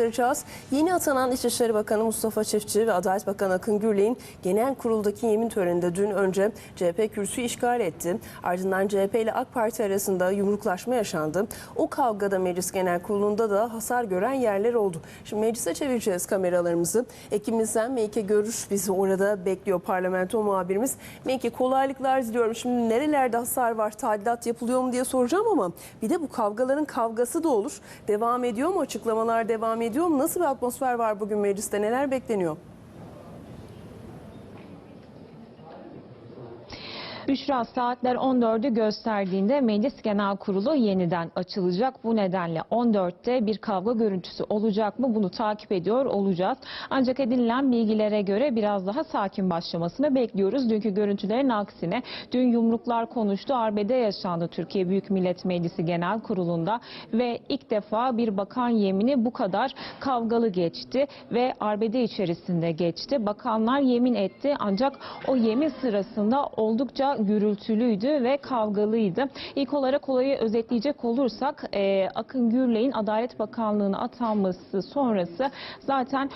Aktaracağız. Yeni atanan İçişleri Bakanı Mustafa Çiftçi ve Adalet Bakanı Akın Gürley'in genel kuruldaki yemin töreninde dün önce CHP kürsüyü işgal etti. Ardından CHP ile AK Parti arasında yumruklaşma yaşandı. O kavgada Meclis Genel Kurulu'nda da hasar gören yerler oldu. Şimdi meclise çevireceğiz kameralarımızı. Ekibimizden Meyke Görür bizi orada bekliyor parlamento muhabirimiz. Meyke kolaylıklar diliyorum. Şimdi nerelerde hasar var, tadilat yapılıyor mu diye soracağım ama bir de bu kavgaların kavgası da olur. Devam ediyor mu? Açıklamalar devam ediyor mu? Nasıl bir atmosfer var bugün mecliste? Neler bekleniyor? Büşra saatler 14'ü gösterdiğinde Meclis Genel Kurulu yeniden açılacak. Bu nedenle 14'te bir kavga görüntüsü olacak mı bunu takip ediyor olacağız. Ancak edinilen bilgilere göre biraz daha sakin başlamasını bekliyoruz. Dünkü görüntülerin aksine dün yumruklar konuştu. Arbede yaşandı Türkiye Büyük Millet Meclisi Genel Kurulu'nda ve ilk defa bir bakan yemini bu kadar kavgalı geçti ve arbede içerisinde geçti. Bakanlar yemin etti ancak o yemin sırasında oldukça gürültülüydü ve kavgalıydı. İlk olarak olayı özetleyecek olursak e, Akın Gürley'in Adalet Bakanlığı'na atanması sonrası zaten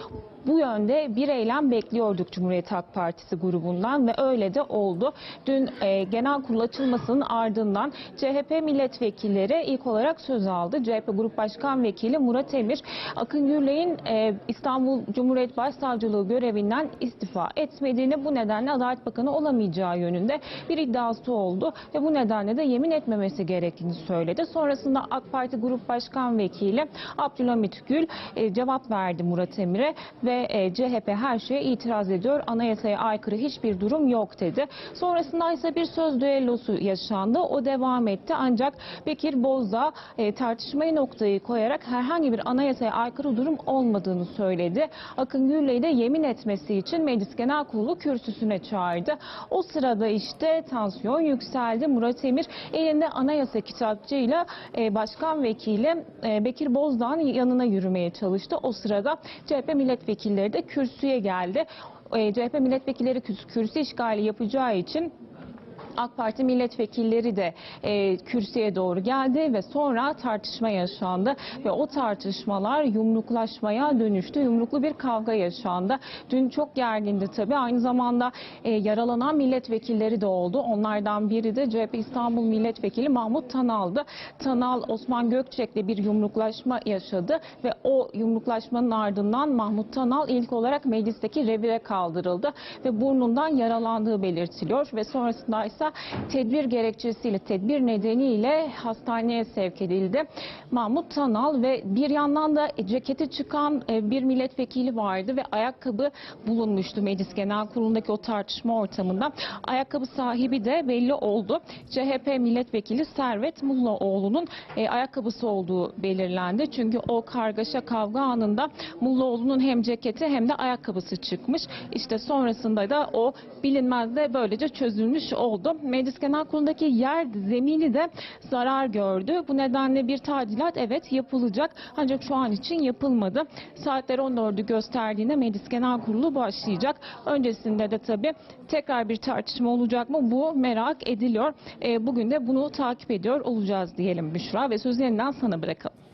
bu yönde bir eylem bekliyorduk Cumhuriyet Halk Partisi grubundan ve öyle de oldu. Dün e, genel kurul açılmasının ardından CHP milletvekilleri ilk olarak söz aldı. CHP Grup Başkan Vekili Murat Emir, Akın Gürley'in e, İstanbul Cumhuriyet Başsavcılığı görevinden istifa etmediğini, bu nedenle Adalet Bakanı olamayacağı yönünde bir iddiası oldu ve bu nedenle de yemin etmemesi gerektiğini söyledi. Sonrasında AK Parti Grup Başkan Vekili Abdülhamit Gül e, cevap verdi Murat Emir'e ve e, CHP her şeye itiraz ediyor. Anayasaya aykırı hiçbir durum yok dedi. Sonrasında ise bir söz düellosu yaşandı. O devam etti ancak Bekir Bozdağ e, tartışmayı noktayı koyarak herhangi bir anayasaya aykırı durum olmadığını söyledi. Akın Gürley'i de yemin etmesi için Meclis Genel Kurulu kürsüsüne çağırdı. O sırada işte tansiyon yükseldi. Murat Emir elinde anayasa kitapçığıyla e, başkan vekili e, Bekir Bozdağ'ın yanına yürümeye çalıştı. O sırada CHP milletvekilleri de kürsüye geldi. E, CHP milletvekilleri kürs- kürsü işgali yapacağı için AK Parti milletvekilleri de e, kürsüye doğru geldi ve sonra tartışma yaşandı ve o tartışmalar yumruklaşmaya dönüştü. Yumruklu bir kavga yaşandı. Dün çok gergindi tabii. Aynı zamanda e, yaralanan milletvekilleri de oldu. Onlardan biri de CHP İstanbul Milletvekili Mahmut Tanal'dı. Tanal Osman Gökçek'le bir yumruklaşma yaşadı ve o yumruklaşmanın ardından Mahmut Tanal ilk olarak meclisteki revire kaldırıldı ve burnundan yaralandığı belirtiliyor ve sonrasında ise tedbir gerekçesiyle, tedbir nedeniyle hastaneye sevk edildi. Mahmut Tanal ve bir yandan da ceketi çıkan e, bir milletvekili vardı ve ayakkabı bulunmuştu Meclis Genel Kurulu'ndaki o tartışma ortamında. Ayakkabı sahibi de belli oldu. CHP milletvekili Servet Mullaoğlu'nun e, ayakkabısı olduğu belirlendi. Çünkü o kargaşa kavga anında Mullaoğlu'nun hem ceketi hem de ayakkabısı çıkmış. İşte sonrasında da o bilinmez de böylece çözülmüş oldu. Meclis Genel Kurulu'ndaki yer zemini de zarar gördü. Bu nedenle bir tadilat evet yapılacak ancak şu an için yapılmadı. Saatler 14'ü gösterdiğinde Meclis Genel Kurulu başlayacak. Öncesinde de tabii tekrar bir tartışma olacak mı bu merak ediliyor. E, bugün de bunu takip ediyor olacağız diyelim Büşra ve sözü yeniden sana bırakalım.